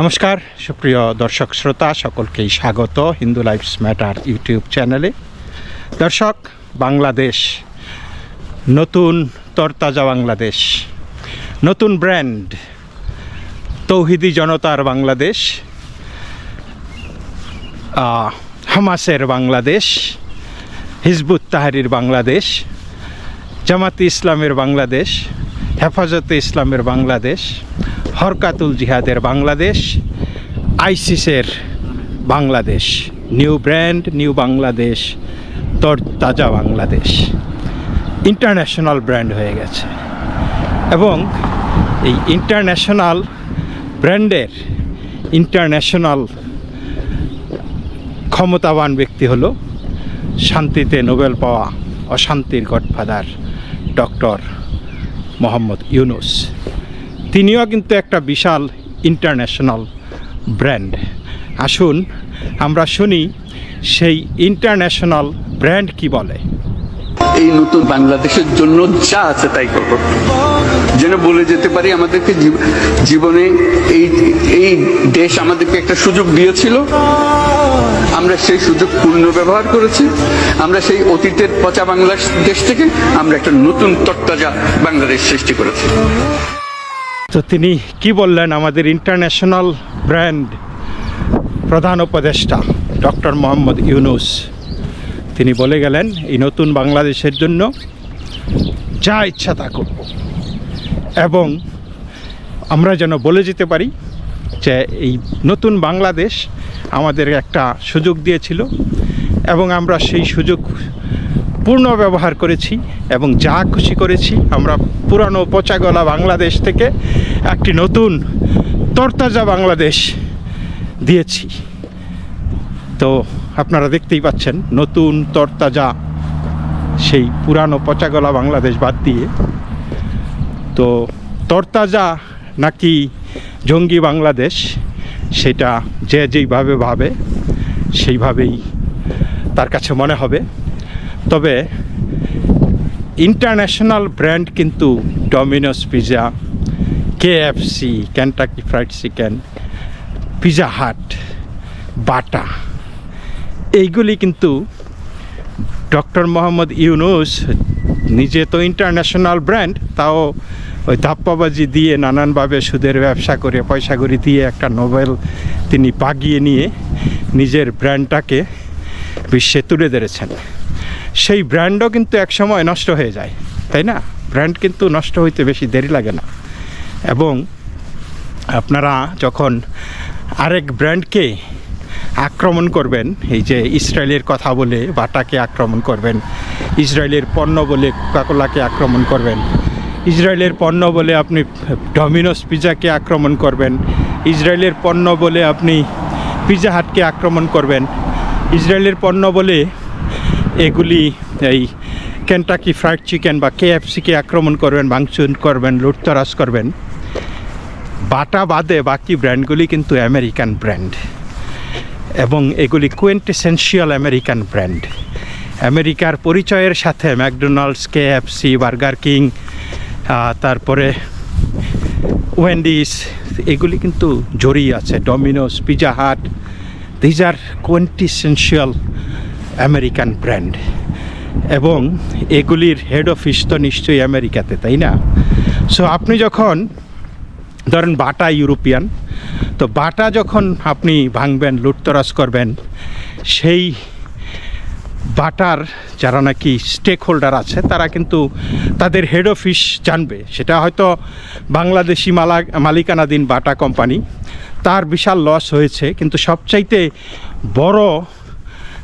নমস্কার, সুপ্রিয় দর্শক শ্রোতা, সকলকেই স্বাগত হিন্দু লাইফস ম্যাটার ইউটিউব চ্যানেলে। দর্শক, বাংলাদেশ, নতুন তরতাজা বাংলাদেশ, নতুন ব্র্যান্ড, তৌহিদি জনতার বাংলাদেশ হামাসের বাংলাদেশ, হিজবুত তাহারির বাংলাদেশ, জামাতি ইসলামের বাংলাদেশ, হেফাজতে ইসলামের বাংলাদেশ হরকাতুল জিহাদের Bangladesh, আইসিসের Bangladesh, new brand, new Bangladesh তাজা বাংলাদেশ। ইন্টারন্যাশনাল ব্র্যান্ড হয়ে গেছে। এবং এই ইন্টারন্যাশনাল ব্র্যান্ডের ইন্টারন্যাশনাল ক্ষমতাবান ব্যক্তি হলো শান্তিতে নোবেল পাওয়া অশান্তির গডফাদার ডক্টর মোহাম্মদ ইউনুস। তিনিও কিন্তু একটা বিশাল ইন্টারন্যাশনাল ব্র্যান্ড আসুন, আমরা শুনি সেই ইন্টারন্যাশনাল ব্র্যান্ড কি বলে। এই নতুন বাংলাদেশের জন্য যা আছে তাই করব। যেন বলে যেতে পারি, আমাদেরকে জীব- জীবনে এই এই দেশ আমাদেরকে একটা সুযোগ দিয়েছিল। আমরা সেই সুযোগ পূর্ণ ব্যবহার করেছি। আমরা সেই অতীতের পচা বাংলাদেশ থেকে আমরা একটা নতুন তত্তাজা বাংলাদেশ সৃষ্টি করেছি। তো তিনি কি বললেন? আমাদের ইন্টারন্যাশনাল ব্র্যান্ড প্রধান উপদেষ্টা, ডক্টর মোহাম্মদ ইউনুস। তিনি বলে গেলেন, এই নতুন বাংলাদেশের জন্য যা ইচ্ছা তা করব। এবং আমরা যেন বলে যেতে পারি যে এই নতুন বাংলাদেশ আমাদের একটা সুযোগ দিয়েছিল এবং আমরা সেই সুযোগ পূর্ণ ব্যবহার করেছি এবং যা খুশি করেছি, আমরা পুরানো পচাগলা বাংলাদেশ থেকে একটি নতুন তরতাজা বাংলাদেশ দিয়েছি। তো আপনারা দেখতেই পাচ্ছেন, নতুন তরতাজা সেই পুরানো পচাগলা বাংলাদেশ বাদ দিয়ে। তো তরতাজা নাকি জঙ্গি বাংলাদেশ, সেটা যে যেইভাবে ভাবে, সেইভাবেই তার কাছে মনে হবে। তবে ইন্টারন্যাশনাল ব্র্যান্ড কিন্তু Domino's pizza KFC Kentucky fried chicken pizza hut Bata এইগুলি কিন্তু ডক্টর মোহাম্মদ ইউনুস নিজে তো ইন্টারন্যাশনাল ব্র্যান্ড তাও ওই ধাপ্পাবাজি দিয়ে নানানভাবে সুদের ব্যবসা করে পয়সা করে দিয়ে একটা নোবেল তিনি পাগিয়ে নিয়ে নিজের ব্র্যান্ডটাকে বিশ্বে তুলে ধরেছেন। সেই ব্র্যান্ডও কিন্তু একসময় নষ্ট হয়ে যায়, তাই না? ব্র্যান্ড কিন্তু নষ্ট হইতে বেশি দেরি লাগে না। এবং আপনারা যখন আরেক ব্র্যান্ডকে আক্রমণ করবেন, এই যে ইসরায়েলের কথা বলে বাটাকে আক্রমণ করবেন, ইসরায়েলের পণ্য বলে কোকাকোলাকে আক্রমণ করবেন, ইসরায়েলের পণ্য বলে আপনি ডমিনোস পিজাকে আক্রমণ করবেন, ইসরায়েলের পণ্য বলে আপনি পিজা হাটকে আক্রমণ করবেন, ইসরায়েলের পণ্য বলে এগুলি এই কেন্টাকি ফ্রাইড চিকেন বা কেএফসিকে আক্রমণ করবেন, ভাঙচুর করবেন, লুটতরাজ করবেন। বাটা বাদে বাকি ব্র্যান্ডগুলি কিন্তু আমেরিকান ব্র্যান্ড। এবং এগুলি কোয়েন্টেসেন্সিয়াল আমেরিকান ব্র্যান্ড। আমেরিকার পরিচয়ের সাথে ম্যাকডোনাল্ডস কেএফসি বার্গার কিং তারপরে ওয়েন্ডিস এগুলি কিন্তু জড়িয়ে আছে। Domino's pizza hut these are quintessential American brand এবং এগুলির হেড অফিস তো নিশ্চয়ই আমেরিকাতে, তাই না? সো আপনি যখন, ধরেন বাটা ইউরোপিয়ান, তো বাটা যখন আপনি ভাঙবেন, লুটতরাজ করবেন, সেই বাটার যারা নাকি স্টেক হোল্ডার আছে, তারা কিন্তু তাদের হেড অফিস জানবে। সেটা হয়তো বাংলাদেশি মালা, মালিকানাধীন বাটা কোম্পানি। তার বিশাল লস হয়েছে, কিন্তু সবচাইতে বড়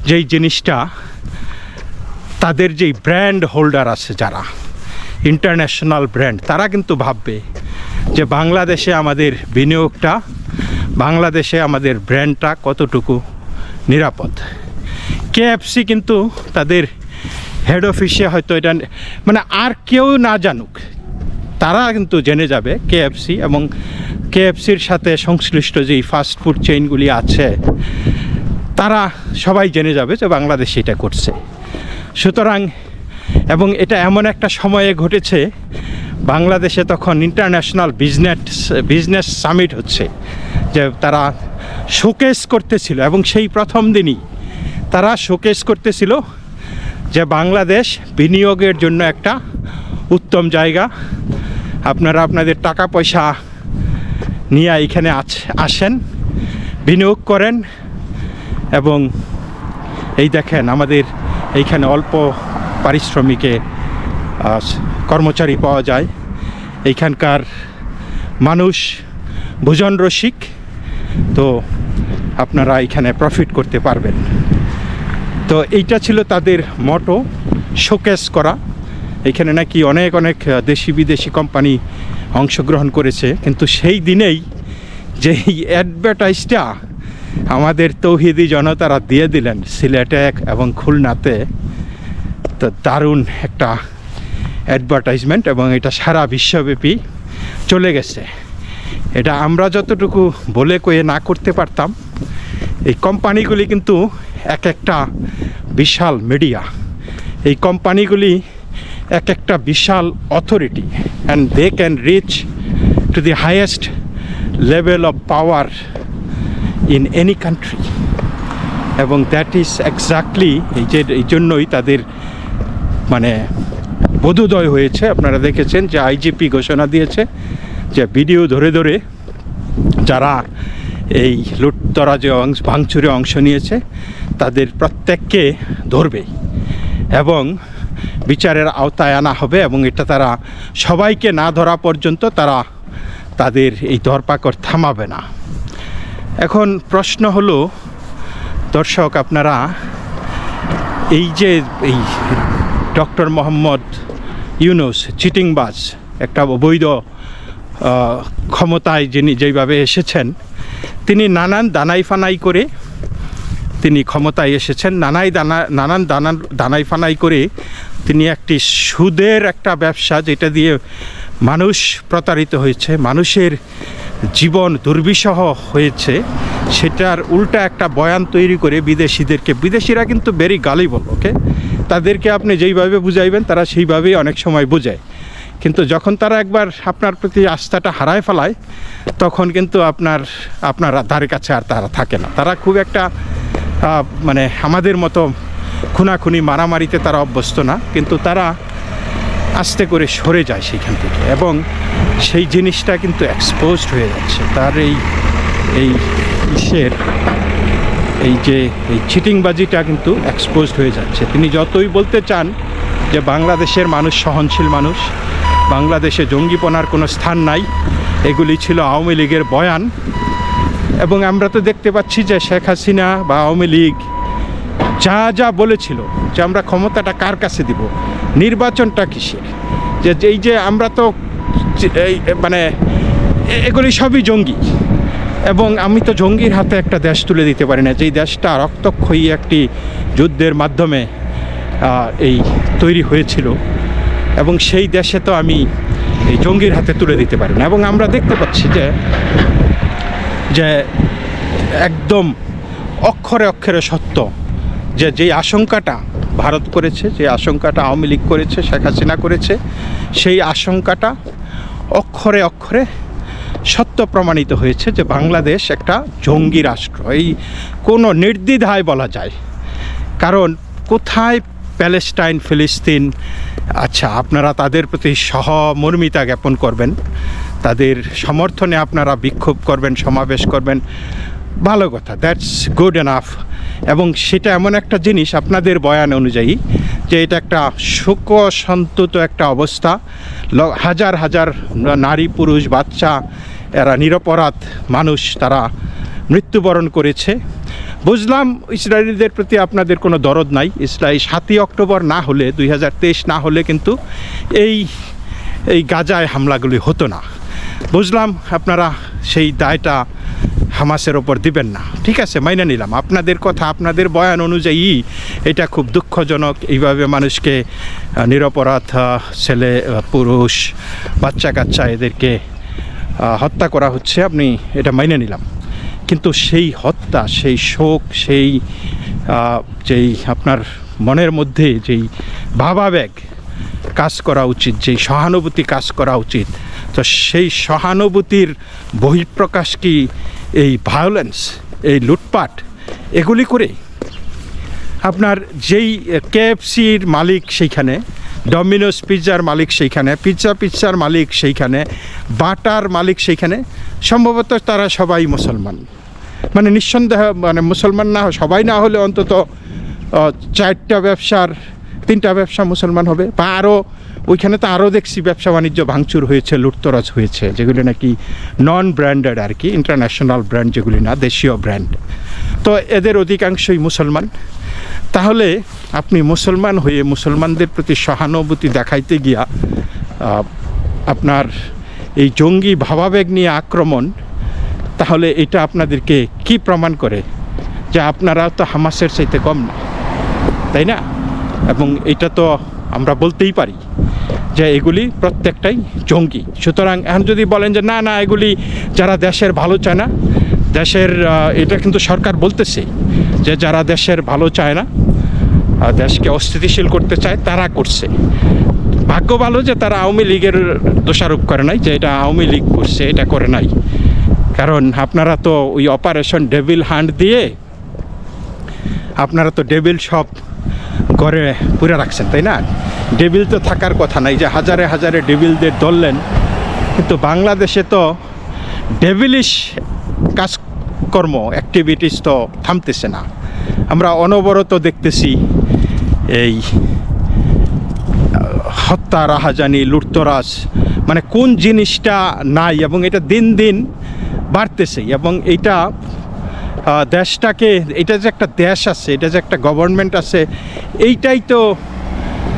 যেই জিনিসটা, তাদের যেই ব্র্যান্ড হোল্ডার আছে যারা ইন্টারন্যাশনাল ব্র্যান্ড তারা কিন্তু ভাববে যে বাংলাদেশে আমাদের বিনিয়োগটা, বাংলাদেশে আমাদের ব্র্যান্ডটা কতটুকু নিরাপদ। কেএফসি কিন্তু তাদের হেড অফিসে হয়তো এটা মানে আর কেউ না জানুক, তারা কিন্তু জেনে যাবে কেএফসি এবং কেএফসির সাথে সংশ্লিষ্ট যেই ফাস্টফুড চেইনগুলি আছে তারা সবাই জেনে যাবে যে বাংলাদেশ এটা করছে। সুতরাং, এবং এটা এমন একটা সময়ে ঘটেছে, বাংলাদেশে তখন ইন্টারন্যাশনাল বিজনেস বিজনেস সামিট হচ্ছে, যে তারা শোকেস করতেছিল, এবং সেই প্রথম দিনই তারা শোকেস করতেছিল যে বাংলাদেশ বিনিয়োগের জন্য একটা উত্তম জায়গা। আপনারা আপনাদের টাকা পয়সা নিয়ে এখানে আসেন, বিনিয়োগ করেন এবং এই দেখেন আমাদের এইখানে অল্প পারিশ্রমিকে কর্মচারী পাওয়া যায়। এইখানকার মানুষ ভোজন রসিক, তো আপনারা এখানে প্রফিট করতে পারবেন। তো এইটা ছিল তাদের মটো শোকেস করা। এখানে নাকি অনেক অনেক দেশি বিদেশি কোম্পানি অংশগ্রহণ করেছে। কিন্তু সেই দিনেই যেই অ্যাডভার্টাইজটা আমাদের তৌহিদি জনতারা দিয়ে দিলেন সিলেটে এবং খুলনাতে। তো দারুণ একটা অ্যাডভার্টাইজমেন্ট এবং এটা সারা বিশ্বব্যাপী চলে গেছে। এটা আমরা যতটুকু বলে কয়ে না করতে পারতাম, এই কোম্পানিগুলি কিন্তু এক একটা বিশাল মিডিয়া এই কোম্পানিগুলি এক একটা বিশাল authority and they can reach to the highest level of power in any country এবং দ্যাট ইজ এক্স্যাক্টলি এই যে, এই জন্যই তাদের মানে বোধোদয় হয়েছে। আপনারা দেখেছেন যে আইজিপি ঘোষণা দিয়েছে যে ভিডিও ধরে ধরে যারা এই লুটতরাজে অংশ, ভাঙচুরে অংশ নিয়েছে, তাদের প্রত্যেককে ধরবে এবং বিচারের আওতায় আনা হবে এবং এটা তারা সবাইকে না ধরা পর্যন্ত তারা তাদের এই ধরপাকড় থামাবে না। এখন প্রশ্ন হলো, দর্শক আপনারা, এই যে এই ডক্টর মোহাম্মদ ইউনুস চিটিংবাজ, একটা অবৈধ ক্ষমতায় যিনি যেইভাবে এসেছেন, তিনি নানান দানাই ফানাই করে তিনি ক্ষমতায় এসেছেন, নানাই দানা, নানান দানান দানাই ফানাই করে তিনি একটি সুদের একটা ব্যবসা, যেটা দিয়ে মানুষ প্রতারিত হয়েছে, মানুষের জীবন দুর্বিষহ হয়েছে, সেটার উল্টা একটা বয়ান তৈরি করে বিদেশিদেরকে, বিদেশিরা কিন্তু ভেরি গালিবল ওকে তাদেরকে আপনি যেইভাবে বুঝাইবেন, তারা সেইভাবেই অনেক সময় বোঝায়। কিন্তু যখন তারা একবার আপনার প্রতি আস্থাটা হারায় ফেলায়, তখন কিন্তু আপনার আপনার ধারে কাছে আর তারা থাকে না। তারা খুব একটা মানে আমাদের মতো খুনাখুনি, মারামারিতে তারা অভ্যস্ত না, কিন্তু তারা আস্তে করে সরে যায় সেখান থেকে এবং সেই জিনিসটা কিন্তু এক্সপোজড হয়ে যাচ্ছে। তার এই এই ইসের এই যে, এই চিটিংবাজিটা কিন্তু এক্সপোজড হয়ে যাচ্ছে। তিনি যতই বলতে চান যে বাংলাদেশের মানুষ সহনশীল মানুষ, বাংলাদেশে জঙ্গিপনার কোনো স্থান নাই, এগুলি ছিল আওয়ামী লীগের বয়ান। এবং আমরা তো দেখতে পাচ্ছি যে শেখ হাসিনা বা আওয়ামী লীগ যা যা বলেছিল যে আমরা ক্ষমতাটা কার কাছে দিব, নির্বাচনটা কিসের? যে এই যে আমরা তো মানে এগুলি সবই জঙ্গি। এবং আমি তো জঙ্গির হাতে একটা দেশ তুলে দিতে পারি না যেই দেশটা রক্তক্ষয়ী একটি যুদ্ধের মাধ্যমে এই তৈরি হয়েছিল। এবং সেই দেশে তো আমি এই জঙ্গির হাতে তুলে দিতে পারি না। এবং আমরা দেখতে পাচ্ছি যে যে একদম অক্ষরে অক্ষরে সত্য যে যেই আশঙ্কাটা ভারত করেছে, যে আশঙ্কাটা আওয়ামী লীগ করেছে, শেখ হাসিনা করেছে, সেই আশঙ্কাটা অক্ষরে অক্ষরে সত্য প্রমাণিত হয়েছে যে বাংলাদেশ একটা জঙ্গি রাষ্ট্র। এই কোনো নির্দ্বিধায় বলা যায়। কারণ কোথায় প্যালেস্টাইন, ফিলিস্তিন আচ্ছা আপনারা তাদের প্রতি সহমর্মিতা জ্ঞাপন করবেন, তাদের সমর্থনে আপনারা বিক্ষোভ করবেন, সমাবেশ করবেন। ভালো কথা দ্যাটস গুড এনাফ এবং সেটা এমন একটা জিনিস আপনাদের বয়ান অনুযায়ী যে এটা একটা শোক সন্তত একটা অবস্থা। হাজার হাজার নারী, পুরুষ, বাচ্চা, এরা নিরপরাধ মানুষ, তারা মৃত্যুবরণ করেছে। বুঝলাম ইসরায়েলিদের প্রতি আপনাদের কোনো দরদ নাই। ইসরায়েল সাতই অক্টোবর না হলে, দুই হাজার তেইশ না হলে কিন্তু এই এই গাজায় হামলাগুলি হতো না। বুঝলাম আপনারা সেই দায়টা হামাসের ওপর দিবেন না। ঠিক আছে, মাইনে নিলাম। আপনাদের কথা, আপনাদের বয়ান অনুযায়ী এটা খুব দুঃখজনক। এইভাবে মানুষকে নিরপরাধ ছেলে পুরুষ বাচ্চা কাচ্চা এদেরকে হত্যা করা হচ্ছে, আপনি এটা মাইনে নিলাম। কিন্তু সেই হত্যা, সেই শোক, সেই যেই আপনার মনের মধ্যে যেই ভাবাবেগ কাজ করা উচিত, যেই সহানুভূতি কাজ করা উচিত, তো সেই সহানুভূতির বহিঃপ্রকাশ কি এই ভায়োলেন্স এই লুটপাট, এগুলি করে আপনার যেই কেএফসির মালিক সেইখানে ডমিনোস পিৎজার মালিক সেইখানে পিৎজা পিৎজার মালিক সেইখানে, বাটার মালিক সেইখানে, সম্ভবত তারা সবাই মুসলমান। মানে নিঃসন্দেহ মানে মুসলমান না, সবাই না হলে অন্তত চারটা ব্যবসার তিনটা ব্যবসা মুসলমান হবে, বা আরও ওইখানে তো আরও দেখছি ব্যবসা বাণিজ্য ভাঙচুর হয়েছে, লুটতরাজ হয়েছে, যেগুলি নাকি নন ব্র্যান্ডেড আর কি ইন্টারন্যাশনাল ব্র্যান্ড যেগুলি না, দেশীয় ব্র্যান্ড তো এদের অধিকাংশই মুসলমান। তাহলে আপনি মুসলমান হয়ে মুসলমানদের প্রতি সহানুভূতি দেখাইতে গিয়া আপনার এই জঙ্গি ভাবাবেগ নিয়ে আক্রমণ, তাহলে এটা আপনাদেরকে কি প্রমাণ করে? যে আপনারা তো হামাসের চাইতে কম না, তাই না? এবং এটা তো আমরা বলতেই পারি যে এগুলি প্রত্যেকটাই জঙ্গি। সুতরাং এখন যদি বলেন যে না না, এগুলি যারা দেশের ভালো চায় না, দেশের এটা কিন্তু সরকার বলতেছে যে যারা দেশের ভালো চায় না দেশকে অস্থিতিশীল করতে চায়, তারা করছে। ভাগ্য ভালো যে তারা আওয়ামী লীগের দোষারোপ করে নাই, যে এটা আওয়ামী লীগ করছে, এটা করে নাই। কারণ আপনারা তো ওই অপারেশন ডেভিল হান্ড দিয়ে, আপনারা তো ডেভিল সব ঘরে পুরে রাখছেন, তাই না? ডেবিল তো থাকার কথা নাই যে হাজারে হাজারে ডেবিলদের ধরলেন, কিন্তু বাংলাদেশে তো ডেভিলিশ কাজকর্ম অ্যাক্টিভিটিস তো থামতেছে না। আমরা অনবরত দেখতেছি এই হত্যা, রাহাজানি, লুটতরাজ মানে কোন জিনিসটা নাই এবং এটা দিন দিন বাড়তেছে এবং এটা দেশটাকে, এটা যে একটা দেশ আছে, এটা যে একটা গভর্নমেন্ট আছে, এইটাই তো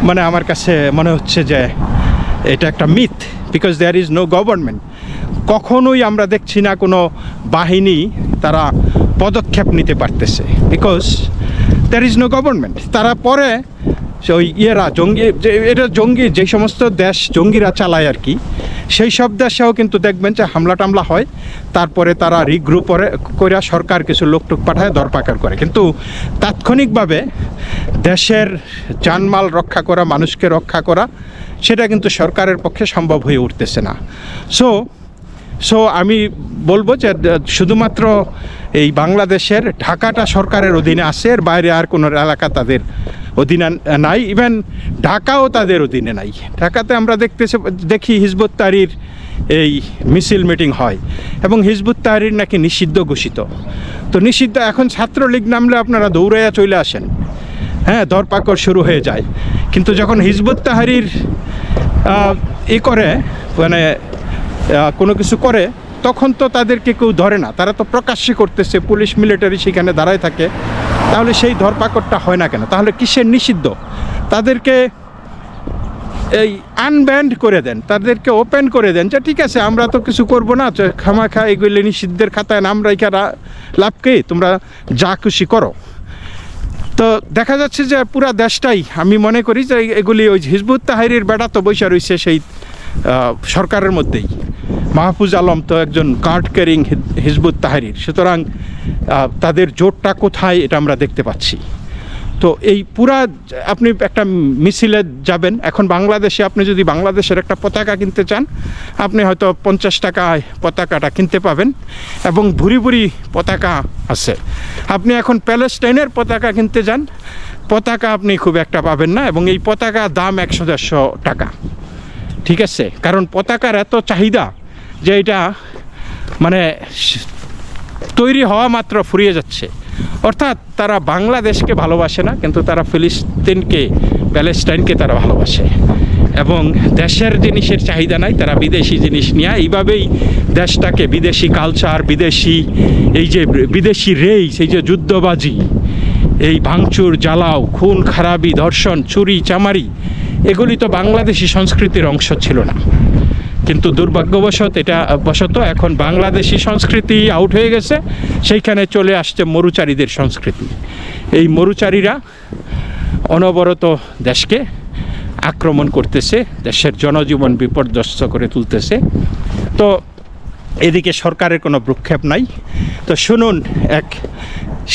মানে আমার কাছে মনে হচ্ছে যে এটা একটা myth because there is no government কখনোই আমরা দেখছি না কোনো বাহিনী তারা পদক্ষেপ নিতে পারতেছে because there is no government তারা পরে ওই ইয়েরা, জঙ্গি, যে এটা জঙ্গি, যে সমস্ত দেশ জঙ্গিরা চালায় আর কি, সেই সব দেশেও কিন্তু দেখবেন যে হামলা টামলা হয়। তারপরে তারা রিগ্রুপ করে সরকার কিছু লোক টুক পাঠায় দরপাকার করে। কিন্তু তাৎক্ষণিকভাবে দেশের জানমাল রক্ষা করা, মানুষকে রক্ষা করা, সেটা কিন্তু সরকারের পক্ষে সম্ভব হয়ে উঠতেছে না। সো সো আমি বলব যে শুধুমাত্র এই বাংলাদেশের ঢাকাটা সরকারের অধীনে আছে, এর বাইরে আর কোনো এলাকা তাদের অধীনে নাই ইভেন ঢাকাও তাদের অধীনে নাই। ঢাকাতে আমরা দেখতেছি, দেখি হিজবুত তারির এই মিছিল মিটিং হয় এবং হিজবুত তাহরির নাকি নিষিদ্ধ ঘোষিত। তো নিষিদ্ধ, এখন ছাত্রলীগ নামলে আপনারা দৌড়াইয়া চলে আসেন। হ্যাঁ দরপাকড় শুরু হয়ে যায়। কিন্তু যখন হিজবুত তাহারির ই করে মানে কোনো কিছু করে, তখন তো তাদেরকে কেউ ধরে না। তারা তো প্রকাশ্যে করতেছে, পুলিশ, মিলিটারি সেখানে দাঁড়ায় থাকে। তাহলে সেই ধরপাকড়টা হয় না কেন? তাহলে কিসের নিষিদ্ধ? তাদেরকে এই আনব্যান্ড করে দেন, তাদেরকে ওপেন করে দেন, যে ঠিক আছে, আমরা তো কিছু করব না, যে খামাখা এগুলি নিষিদ্ধের খাতায় নাম রাখা লাভকে তোমরা যা খুশি করো। তো দেখা যাচ্ছে যে পুরা দেশটাই, আমি মনে করি যে এগুলি ওই হিজবুত তাহারির বেড়া তো বৈশা রয়েছে সেই সরকারের মধ্যেই। মাহফুজ আলম তো একজন কার্ড ক্যারিং হিজবুত তাহারির। সুতরাং তাদের জোরটা কোথায় এটা আমরা দেখতে পাচ্ছি। তো এই পুরা, আপনি একটা মিছিলে যাবেন, এখন বাংলাদেশে আপনি যদি বাংলাদেশের একটা পতাকা কিনতে চান, আপনি হয়তো পঞ্চাশ টাকায় পতাকাটা কিনতে পাবেন, এবং ভুরি ভুরি পতাকা আছে। আপনি এখন প্যালেস্টাইনের পতাকা কিনতে যান, পতাকা আপনি খুব একটা পাবেন না, এবং এই পতাকা দাম একশো দেড়শো টাকা। ঠিক আছে? কারণ পতাকার এত চাহিদা যে এটা মানে তৈরি হওয়া মাত্র ফুরিয়ে যাচ্ছে। অর্থাৎ তারা বাংলাদেশকে ভালোবাসে না, কিন্তু তারা ফিলিস্তিনকে, প্যালেস্টাইনকে তারা ভালোবাসে। এবং দেশের জিনিসের চাহিদা নাই, তারা বিদেশি জিনিস নিয়ে এইভাবেই দেশটাকে বিদেশি কালচার বিদেশি এই যে বিদেশি রেইস এই যে যুদ্ধবাজি, এই ভাঙচুর, জ্বালাও, খুন, খারাপি, ধর্ষণ, চুরি, চামারি, এগুলি তো বাংলাদেশি সংস্কৃতির অংশ ছিল না। কিন্তু দুর্ভাগ্যবশত এটা বশত এখন বাংলাদেশি সংস্কৃতি আউট হয়ে গেছে, সেইখানে চলে আসছে মরুচারীদের সংস্কৃতি। এই মরুচারীরা অনবরত দেশকে আক্রমণ করতেছে, দেশের জনজীবন বিপর্যস্ত করে তুলতেছে। তো এদিকে সরকারের কোনো ভ্রুক্ষেপ নাই। তো শুনুন এক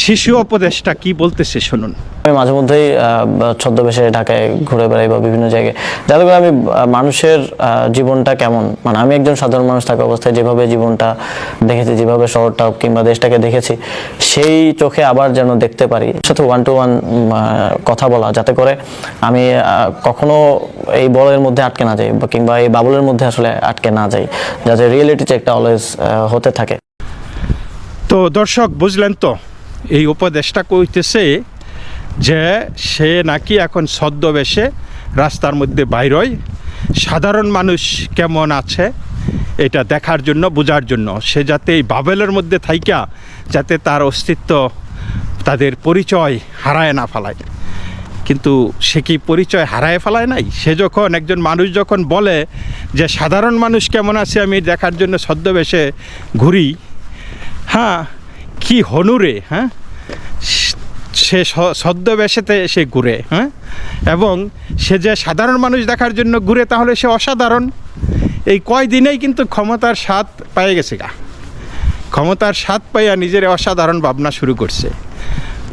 শিশু উপদেশটা কি বলতেছে শুনুন। আমি মাঝে মধ্যেই ছদ্মবেশে ঢাকায় ঘুরে বেড়াই বা বিভিন্ন জায়গায়। যাতে করে আমি মানুষের জীবনটা কেমন? মানে আমি একজন সাধারণ মানুষ থাকা অবস্থায় যেভাবে জীবনটা দেখেছি যেভাবে শহরটা কিংবা দেশটাকে দেখেছি সেই চোখে আবার যেন দেখতে পারি। সাথে ওয়ান টু ওয়ান কথা বলা যাতে করে আমি কখনো এই বলের মধ্যে আটকে না যাই কিংবা এই বাবলের মধ্যে আসলে আটকে না যাই যাতে রিয়েলিটি চেকটা অলওয়েজ হতে থাকে। তো দর্শক বুঝলেন তো এই উপদেশটা কইতেছে যে সে নাকি এখন ছদ্মবেশে রাস্তার মধ্যে বাইরয় সাধারণ মানুষ কেমন আছে এটা দেখার জন্য, বোঝার জন্য। সে যাতে এই বাবেলের মধ্যে থাইকা, যাতে তার অস্তিত্ব তাদের পরিচয় হারায় না ফেলায়। কিন্তু সে কি পরিচয় হারায় ফেলায় নাই? সে যখন, একজন মানুষ যখন বলে যে, সাধারণ মানুষ কেমন আছে, আমি দেখার জন্য ছদ্মবেশে ঘুরি হ্যাঁ কি হনুরে হ্যাঁ? সে স- ছদ্মবেশেতে সে ঘুরে হ্যাঁ? এবং সে যে সাধারণ মানুষ দেখার জন্য ঘুরে, তাহলে সে অসাধারণ। এই কয়দিনেই কিন্তু ক্ষমতার স্বাদ পেয়ে গেছে গা। ক্ষমতার স্বাদ পাইয়া নিজের অসাধারণ ভাবনা শুরু করছে।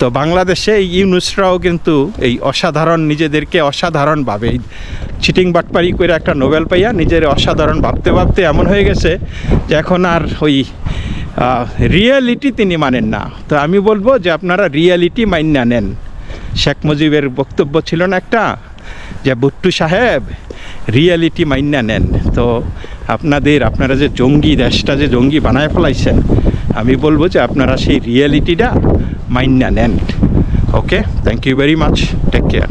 তো বাংলাদেশে এই ইউনুসরাও কিন্তু এই অসাধারণ, নিজেদেরকে অসাধারণ ভাবে চিটিং বাটপারি করে একটা নোবেল পাইয়া নিজের অসাধারণ ভাবতে ভাবতে এমন হয়ে গেছে যে এখন আর ওই রিয়েলিটি তিনি মানেন না। তো আমি বলব যে আপনারা রিয়েলিটি মাইন্যা নেন। শেখ মুজিবের বক্তব্য ছিল না একটা যে বুট্টু সাহেব রিয়েলিটি মাইন্যা নেন। তো আপনাদের, আপনারা যে জঙ্গি দেশটা যে জঙ্গি বানায় ফেলাইছেন, আমি বলব যে আপনারা সেই রিয়েলিটিটা মাইন্যা নেন। Okay thank you very much take care